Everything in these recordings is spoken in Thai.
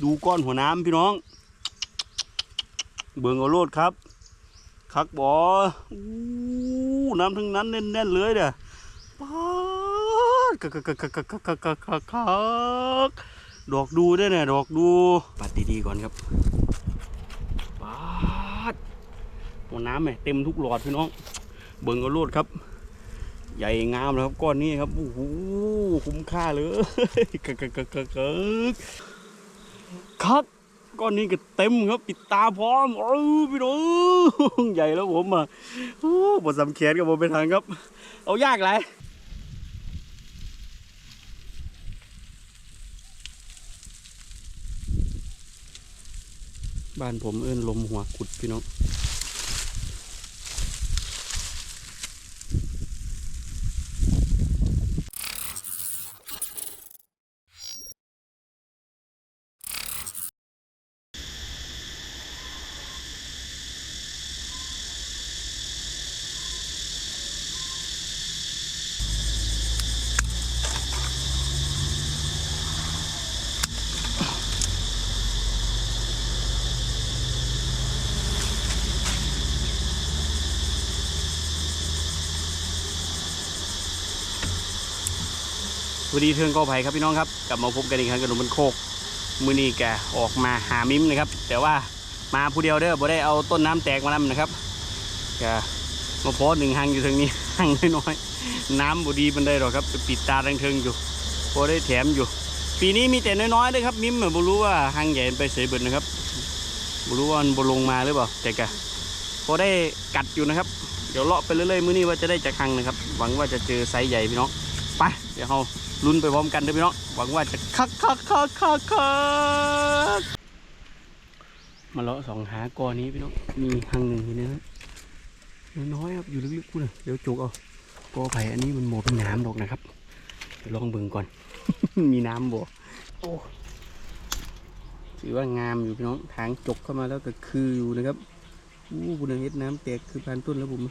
ดูก้อนหัวน้ำพี่น้อง เบิ่งเอาโลดครับคักบออู้น้ำทั้งนั้นแน่นๆเลยเด้อป๊าดคักคักคักคักคักคักคักคักดอกดูได้เนี่ยดอกดูปัดดีๆก่อนครับป๊าดหัวน้ำเนี่ยเต็มทุกหลอดพี่น้อง เบิ่งเอาโลดครับใหญ่งามเลยครับก้อนนี้ครับ โอ้โห คุ้มค่าเลยคักคักคักกคัก คักก้อนนี้ก็เต็มครับ ปิดตาพร้อมโอ้พี่น้องใหญ่แล้วผมอะโอ้บทสำเขียนกับผมไปทางครับ เอายากไรบ้านผมเอื้นลมหัวขุดพี่น้อง วัสดีเทิงกอไผ่ครับพี่น้องครับกลับมาพบกันอีกครั้งกับหนุ่มบนโคกมือนี้แกออกมาหามิ้มนะครับ แต่ว่ามาผู้เดียวเด้อบ่ได้เอาต้นน้ำแตกมานำนะครับแกมาโพสหนึ่งหังอยู่ทางนี้หังน้อยๆน้ำบ่ดีมันได้หรอกครับปิดตาทางเทิงอยู่พอได้แถมอยู่ ปีนี้มีแต่น้อยๆเลยครับมิ้มบ่รู้ว่าหังใหญ่ไปเสียเบิดนะครับบ่รู้ว่ามันบ่ลงมาหรือเปล่าแต่แกพอได้กัดอยู่นะครับ เดี๋ยวเลาะไปเรื่อยๆมื้อนี้ว่าจะได้จากหังนะครับ หวังว่าจะเจอไซส์ใหญ่พี่น้อง ไปเดี๋ยวเราลุ้นไปพร้อมกันด้อพี่น้องหวังว่าจะคักคักคักคักคักมาเลาะสองหากอนี้พี่น้องมีหังหนึ่งอยู่เนี่ยน้อยครับอยู่ลึกๆกูเลยเดี๋ยวจุกเอากอไผ่อันนี้มันโมเป็นน้ำดอกนะครับเดี๋ยวลองเบิ่งก่อน มีน้ำบ่โอ้ถือว่างามอยู่พี่น้องทางจกเข้ามาแล้วก็คืออยู่นะครับอู้บุญเฮ็ดน้ำแตกคือพานต้นแล้วผม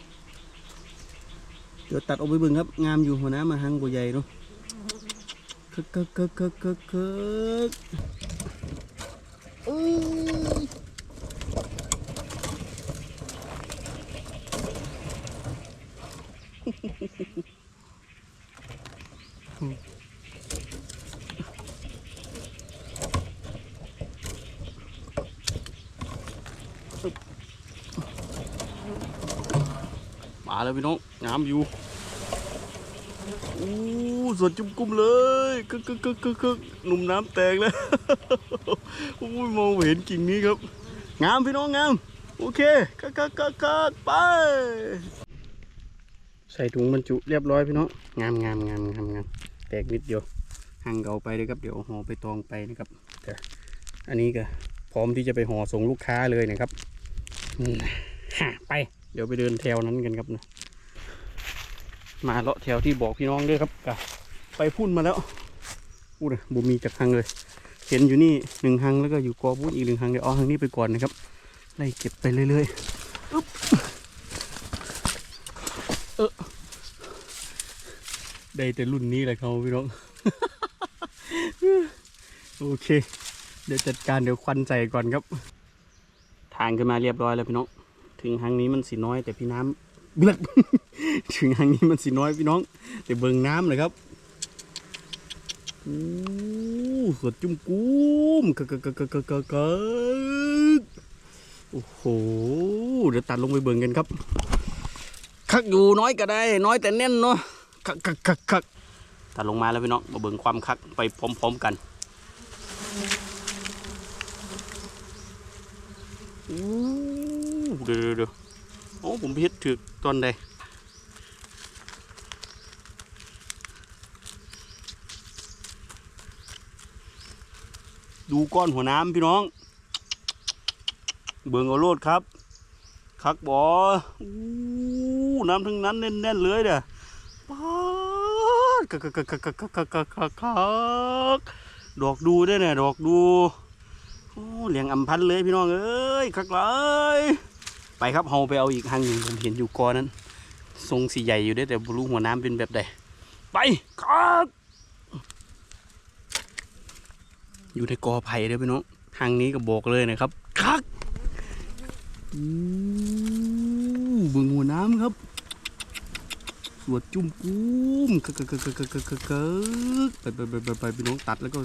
เดี๋ยวตัดออกไปเบิ่งครับ งามอยู่หัวน้ำมาหังบัใหญ่เนาะคึกคึกคึกคึกคึกคึกอื้อม แล้วพี่น้องงามอยู่อู้สวนจุ่มกุ้มเลยกึกกึกกึกกึกกึกหนุ่มน้ำแตกแล้วอู้ยมองเห็นกิ่งนี้ครับ งามพี่น้องงาม โอเคกักกักกักกักไปใส่ถุงบรรจุเรียบร้อยพี่น้องงามงามงามงามงามแตกนิดเดียวหั่งเกาไปเลยครับเดี๋ยวห่อไปตองไปนะครับแต่อันนี้ก็พร้อมที่จะไปห่อส่งลูกค้าเลยนะครับไป เดี๋ยวไปเดินแถวนั้นกันครับนะมาเลาะแถวที่บอกพี่น้องด้วยครับกะไปพุ่นมาแล้วพูดเลยบุมีจากทางเลย เห็นอยู่นี่หนึ่งหังแล้วก็อยู่กอพุ่นอีกหนึ่งหังเดี๋ยวเอาหังนี้ไปก่อนนะครับไล่เก็บไปเรื่อยๆอ๊บเออได้แต่รุ่นนี้แหละเขาพี่น้อง โอเค เดี๋ยวจัดการเดี๋ยวควันใส่ก่อนครับ ทางขึ้นมาเรียบร้อยแล้วพี่น้อง ถึงหังนี้มันสีน้อย แต่พี่น้ำเบิดถึงทางนี้มันสิน้อยพี่น้อง แต่เบิ่งน้ำเลยครับอู้สดจุ่มกุ้มกะกะกะกะกะกะกะโอ้โหเดี๋ยวตัดลงไปเบิ่งกันครับคักอยู่น้อยก็ได้ น้อยแต่แน่นเนาะคักคักคักคักตัดลงมาแล้วพี่น้องมาเบิ่งความคักไปพร้อม ๆกันอู้ เดี๋ยวเดี๋ยวเดี๋ยวโอ้ผมพิดถึกตอนใดดูก้อนหัวน้ำพี่น้อง เบิ่งเอาโลดครับ คักบออู้น้ำทั้งนั้นแน่นๆเลยเด้อป๊าดคักคักคักคักคักคักคักคักดอกดูได้เนี่ยดอกดูโอ้เลี้ยงอำพันธ์เลยพี่น้องเอ้ยคักเลย ไปครับเฮาไปเอาอีกหางหนึ่งผมเห็นอยู่กอนั้น ทรงสีใหญ่อยู่ได้แต่บลูหัวน้ำเป็นแบบใดไปครับอยู่ในกอไผ่เลยพี่น้องทางนี้ก็บอกเลยนะครับคักบึงหัวน้ำครับสวดจุ่มกุ้มคึกคึไปไปไปไปไปพี่น้องตัดแล้วก็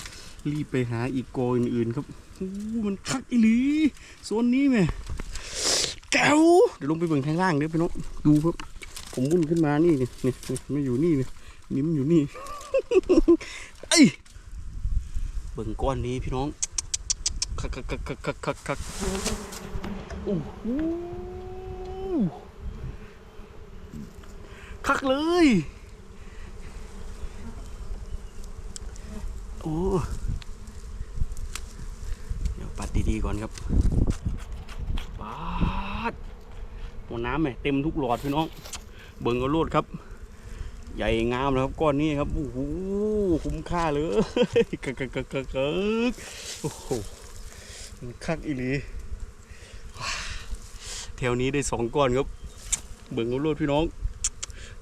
รีบไปหาอีกกออื่นๆครับอ้มันคักอีหลีโซนนี้ไหม แก้วเดี๋ยวลงไปเบิ่งทางล่างเด้อพี่น้องดูครับผมมุ่นขึ้นมานี่นี่นี่ไม่อยู่นี่นี่นิ้มอยู่นี่ไอ้เบิ่งก้อนนี้พี่น้องคักคักคักคักคักคักคักโอ้โหคักเลยโอ้เดี๋ยวปัดดีๆก่อนครับปาด หัวน้ำไหมเต็มทุกหลอดพี่น้อง เบิ่งก็โลดครับ ใหญ่งามนะครับก้อนนี้ครับโอ้โหคุ้มค่าเลยกึกกึกกึกกึกกึกโอ้โหมันคักอีหลีว้าแถวนี้ได้สองก้อนครับ เบิ่งก็โลดพี่น้อง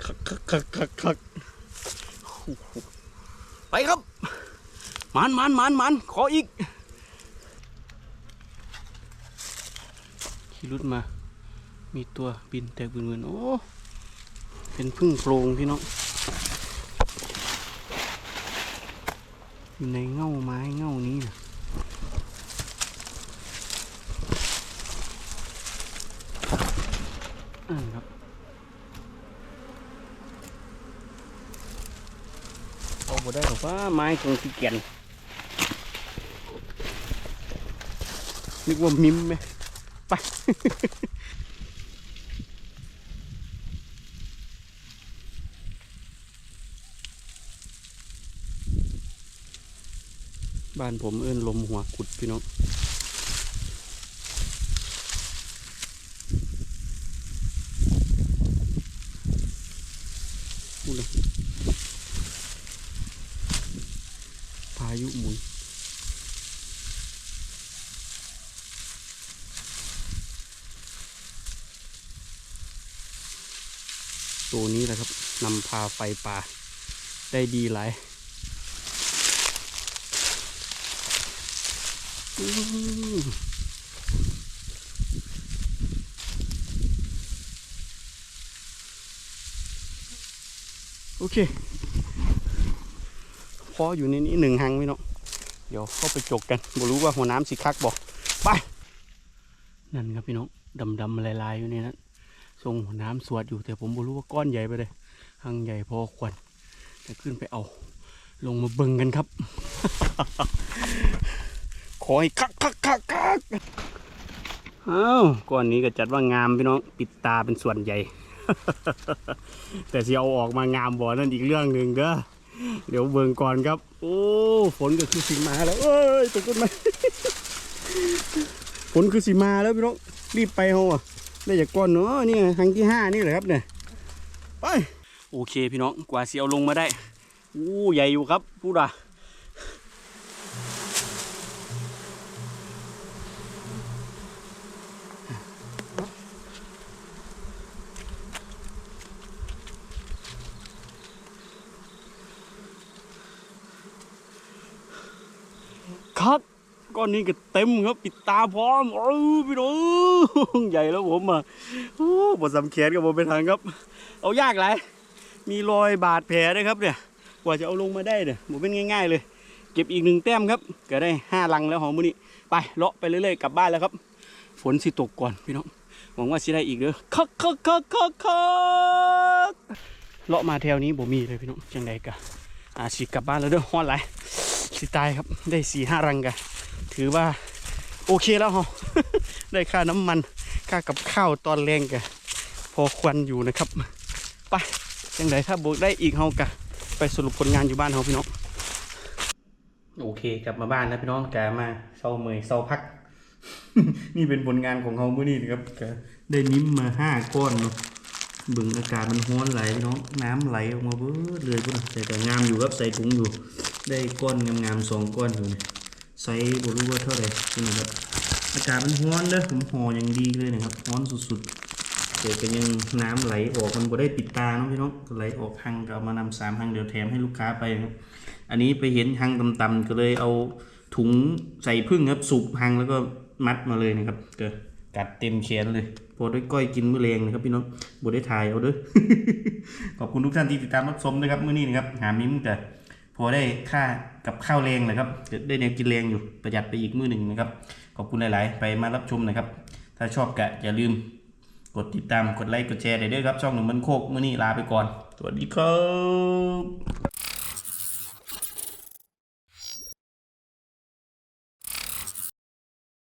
คักคักคักคักคักไปครับ มันมันมันมันขออีกขี่รุดมา มีตัวบินแตกบินเหมือนโอ้ เป็นพึ่งโพรงพี่น้องอยู่ในเง่าไม้เง่านี้นะอ่าครับเอาบ่ได้หรอกว่าไม้คงขี้เกียจนึกว่ามิมไหมไป บ้านผมเอื้นลมหัวขุดพี่น้องพูดเลยพายุหมุนตัวนี้แหละครับนำพาไฟป่าได้ดีหลาย อืม โอเค พออยู่ในนี้หนึ่งหังพี่น้องเดี๋ยวเข้าไปจกกันบ่รู้ว่าหัวน้ำสิคักบอกไป นั่นครับพี่น้องดำๆลายๆอยู่ในนั้นทรงหัวน้ำสวดอยู่แต่ผมบ่รู้ว่าก้อนใหญ่ไปเลยหังใหญ่พอควรจะขึ้นไปเอา ลงมาเบิ่งกันครับ ขอให้คักคักคักคักอ้าวก้อนนี้ก็จัดว่างามพี่น้องปิดตาเป็นส่วนใหญ่ แต่เสิเอาออกมางามบ่อนั่นอีกเรื่องหนึ่งเด้อเดี๋ยวเบิ่งก่อนครับ โอ้ฝนก็คือสิมาแล้วเอ้ยตกต้นไม้ฝนคือสิมาแล้วพี่น้องรีบไปเฮาอะได้จากก้อนเนาะนี่ไงครั้งที่ห้านี่แหละครับเนี่ยไปโอเคพี่น้องกว่าเสิเอาลงมาได้โอ้ใหญ่อยู่ครับพูดอะ ครับ ก้อนนี้ก็เต็มครับปิดตาพร้อมโอ้พี่น้องใหญ่แล้วผมอะโอ้บทสำเขียนกับผมเป็นทางครับ เอายากไรมีรอยบาดแผลด้วยครับเนี่ยกว่าจะเอาลงมาได้เนี่ยผมเป็นง่ายๆเลย เก็บอีกหนึ่งแต้มครับ ก็ได้ห้าลังแล้วหอมมือนี้ไปเลาะไปเรื่อยๆกลับบ้านแล้วครับ ฝนสิตกก่อนพี่น้องหวังว่าสิได้อีกเด้อคักคักคักคักคักเลาะมาแถวนี้บ่มีเลยพี่น้องจังใดกะอาสิกลับบ้านแล้วเด้อฮ้อนไหลายสิตายครับได้สี่ห้ารังกัน ถือว่า โอเคแล้วฮะได้ค่าน้ำมันค่ากับข้าวตอนแรงกันพอควันอยู่นะครับไปยังไงถ้าบวกได้อีกเฮากะไปสรุปผลงานอยู่บ้านเฮาพี่น้องโอเคกลับมาบ้านแล้วพี่น้องกะมาเศร้าเมยเศร้าพัก นี่เป็นผลงานของเฮาเมื่อนี้นะครับกะได้นิ้มมาห้าก้อนเนาะบึงอากาศมันร้อนไหลพี่น้องน้ำไหลออกมาเบิดเลยพุ่นน่ะแต่ก็งามอยู่ครับใส่ถุงอยู่ ได้ก้อนงามๆสองก้อนอยู่เนี่ย ไซส์บรู้ว่าเท่าไหร่นี่ครับอากาศมันร้อนเด้อผมห่ออย่างดีเลยนะครับร้อนสุดๆแต่ก็ยังน้ำไหลออกมันบ่ได้ปิดตาเนาะพี่น้องไหลออกหังก็เอามานำสามหังเดี๋ยวแถมให้ลูกค้าไปนะครับอันนี้ไปเห็นหังต่ำๆก็เลยเอาถุงใส่พึ่งครับสุบหังแล้วก็มัดมาเลยนะครับเกิดกัดเต็มแขนเลยพอได้ก้อยกินมื้อแรงนะครับพี่น้องบได้ถ่ายเอาด้อขอบคุณทุกท่านที่ติดตามรับชมนะครับมื้อนี้นะครับหามิ้มแต่ พอได้ค่ากับข้าวแรงนะครับได้แนวกินแรงอยู่ประหยัดไปอีกมือหนึ่งนะครับ ขอบคุณหลาย ๆ ไปมารับชมนะครับ ถ้าชอบกะอย่าลืม กดติดตามกดไลค์กดแชร์ได้ด้วยครับช่องหนุ่มมันโคกมือนี้ลาไปก่อน สวัสดีครับ